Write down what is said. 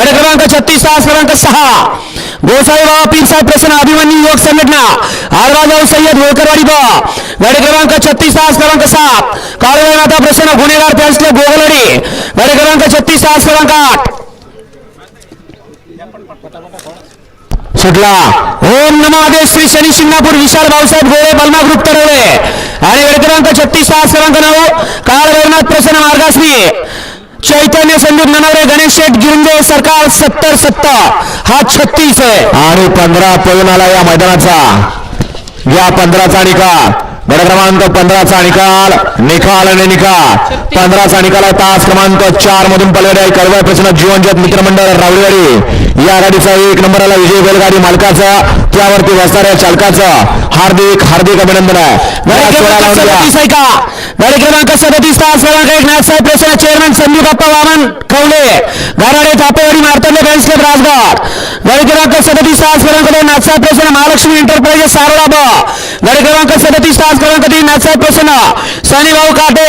गड क्रमांक छत्तीस तास क्रमांक सहा. गोसाई बाबा पीरसाहेब प्रसन्न अभिमन्यू युवक संघटना आलवाजाऊ सय्यद होळकरवाडी बा. गड क्रमांक छत्तीस तास क्रमांक सात. काळवेनाथा प्रसन्न गुन्हेगार पॅन्सले क्लब गोगलवाडी गड क्रमांक छत्तीस तास क्रमांक आठ. सुटला. ओम नमो आदेश श्री शनी शिंगणापूर विशाल भाऊसाहेब गोळे बलमा ग्रुप तरवळे आणि गड क्रमांक छत्तीस तास क्रमांक नऊ. काळ वैरनाथ प्रसन्न मार्गाश्री चैतन्य संदीप ननवरे गणेश शेठ गिरंगे सरकार सत्तर सत्तर हा छत्तीस आहे. आणि पंधरा पळून आला या मैदानाचा. या पंधराचा निकाल. गड क्रमांक पंधराचा निकाल. निकाल आणि निकाल. पंधराचा निकाल आहे तास क्रमांक चार मधून पलगडे आहे. कडवा प्रश्न जीवनज्योत मित्रमंडळ रावळीवाडी. या गाडीचा एक नंबरला विजय बैलगाडी मालकाचा. त्यावरती बसणाऱ्या चालकाचं. हार्दिक हार्दिक अभिनंदन आहे. गाडी क्रमांक सदतीस तास क्रमांक एक नाथसाहेब प्रसन्न चेअरमन संदीप अप्पा वामन खवले घराडे थापेवाडी मार्तंड बँस क्लब राजघाट गाडी क्रमांक सदतीस तास क्रमांक दोन नाथसाहेब प्रसन्न महालक्ष्मी एंटरप्राइजेस सारोडा ब. गाडी क्रमांक सदतीस तास क्रमांक तीन नाथसाहेब प्रसन्न सनी भाऊ काटे